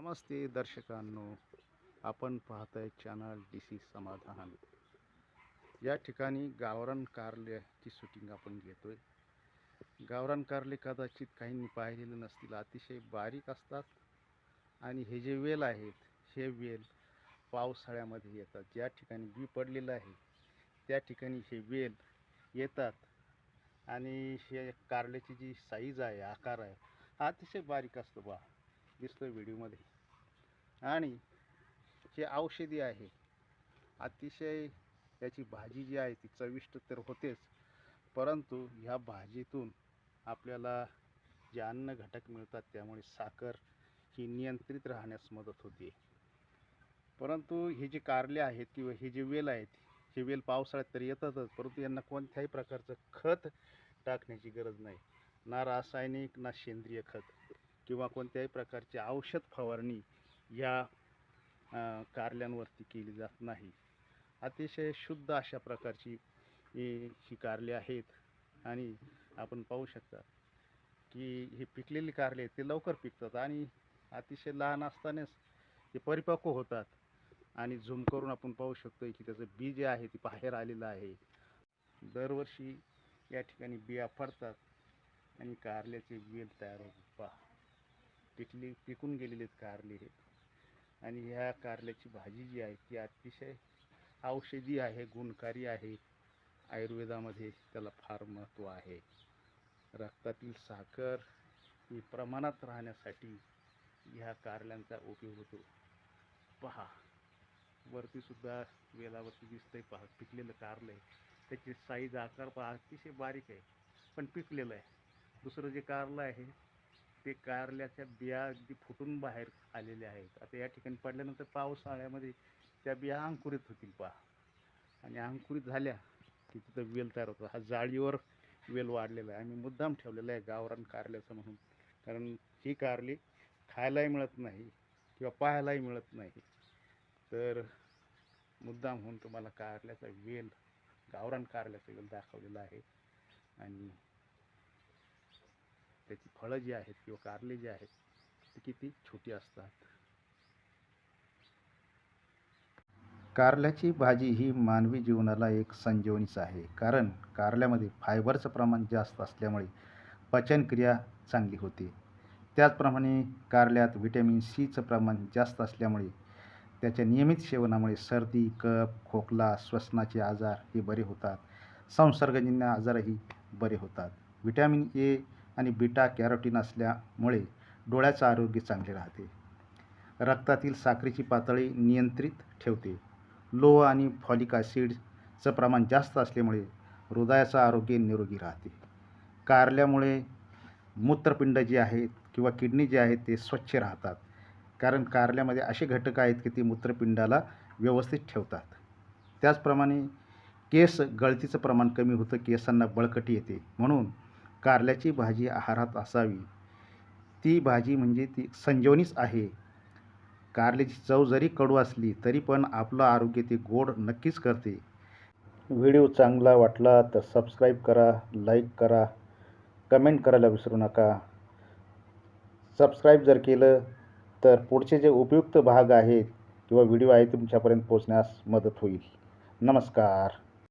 नमस्ते दर्शकांनो आपण पाहताय channel D C समाधान. या ठिकाणी गावरान कारल्याची शूटिंग आपण घेतोय. गावरान कारले कदाचित काहींनी पाहिलेले नसतील अतिशय बारीक असतात आणि हे जे वेल आहेत हे वेल पावसाळ्यामध्ये येतात. ज्या ठिकाणी बी पडलेलं आहे त्या ठिकाणी हे वेल येतात आणि हे कारल्याची जी साईज आहे आकार आहे हा अतिशय बारीक असतो बा. दिसतो व्हिडिओमध्ये आणि जे औषधी आहे अतिशय त्याची भाजी जी आहे ती चविष्ट तर होतेच परंतु ह्या भाजीतून आपल्याला जे अन्न घटक मिळतात त्यामुळे साखर ही नियंत्रित राहण्यास मदत होते. परंतु हे जे कारले आहेत किंवा हे जे वेल आहेत हे वेल पावसाळ्यात तर येतातच परंतु यांना कोणत्याही प्रकारचं खत टाकण्याची गरज नाही. ना रासायनिक ना सेंद्रिय खत किंवा कोणत्याही प्रकारची औषध फवारणी या कारल्यांवरती केली जात नाही. अतिशय शुद्ध अशा प्रकारची ही कारले आहेत. आणि आपण पाहू शकता की हे पिकलेली कारले ते लवकर पिकतात आणि अतिशय लहान असतानाच ते परिपक्व होतात. आणि झूम करून आपण पाहू शकतो की त्याचं बी जे आहे ते बाहेर आलेलं आहे. दरवर्षी या ठिकाणी बिया पडतात आणि कारल्याचे वेल तयार होतात. पहा पिकली पिकून गेलेले कारले हे आणि ह्या कारल्याची भाजी जी आहे ती अतिशय औषधी आहे गुणकारी आहे. आयुर्वेदामध्ये त्याला फार महत्त्व आहे. रक्तातील साखर ही प्रमाणात राहण्यासाठी ह्या कारल्यांचा उपयोग होतो. पहा वरती सुद्धा वेलावरती दिसतंय पहा पिकलेलं कारलं आहे. त्याची साईज आकार पहा अतिशय बारीक आहे पण पिकलेलं आहे. दुसरं जे कारलं आहे ते कारल्याच्या बिया अगदी फुटून बाहेर आलेल्या आहेत. आता या ठिकाणी पडल्यानंतर पावसाळ्यामध्ये त्या बिया अंकुरित होतील पहा. आणि अंकुरित झाल्या की तिथं वेल तयार होतो हा जाळीवर वेल वाढलेला आहे. आम्ही मुद्दाम ठेवलेला आहे गावरान कारल्याचं म्हणून. कारण ही कारली खायलाही मिळत नाही किंवा पाहायलाही मिळत नाही. तर मुद्दाम होऊन तुम्हाला कारल्याचा वेल गावरान कारल्याचा वेल दाखवलेला आहे. आणि फळं जी आहेत किंवा कारले जे आहेत ती किती छोटी असतात? कारल्याची भाजी ही मानवी जीवनाला एक संजीवनीच आहे. कारण कारल्यामध्ये फायबरचं प्रमाण जास्त असल्यामुळे पचनक्रिया चांगली होते. त्याचप्रमाणे कारल्यात व्हिटॅमिन सीचं प्रमाण जास्त असल्यामुळे त्याच्या नियमित सेवनामुळे सर्दी कप खोकला श्वसनाचे आजार हे बरे होतात. संसर्गजन्य आजारही बरे होतात. व्हिटॅमिन ए आणि बीटा कॅरोटीन असल्यामुळे डोळ्याचं आरोग्य चांगले राहते. रक्तातील साखरेची पातळी नियंत्रित ठेवते. लोह आणि फॉलिक ॲसिडचं प्रमाण जास्त असल्यामुळे हृदयाचं आरोग्य निरोगी राहते. कारल्यामुळे मूत्रपिंड जे आहेत किंवा किडनी जे आहेत ते स्वच्छ राहतात. कारण कारल्यामध्ये असे घटक आहेत की ते मूत्रपिंडाला व्यवस्थित ठेवतात. त्याचप्रमाणे केस गळतीचं प्रमाण कमी होतं केसांना बळकटी येते. म्हणून कारल्याची भाजी आहारात असावी. ती भाजी म्हणजे ती संजीवनीच आहे. कारल्याची चव जरी कडू असली तरी पण आपलं आरोग्य ते गोड नक्कीच करते. व्हिडिओ चांगला वाटला तर सबस्क्राईब करा लाईक करा कमेंट करायला विसरू नका. सबस्क्राईब जर केलं तर पुढचे जे उपयुक्त भाग आहेत किंवा व्हिडिओ आहे तुमच्यापर्यंत पोचण्यास मदत होईल. नमस्कार.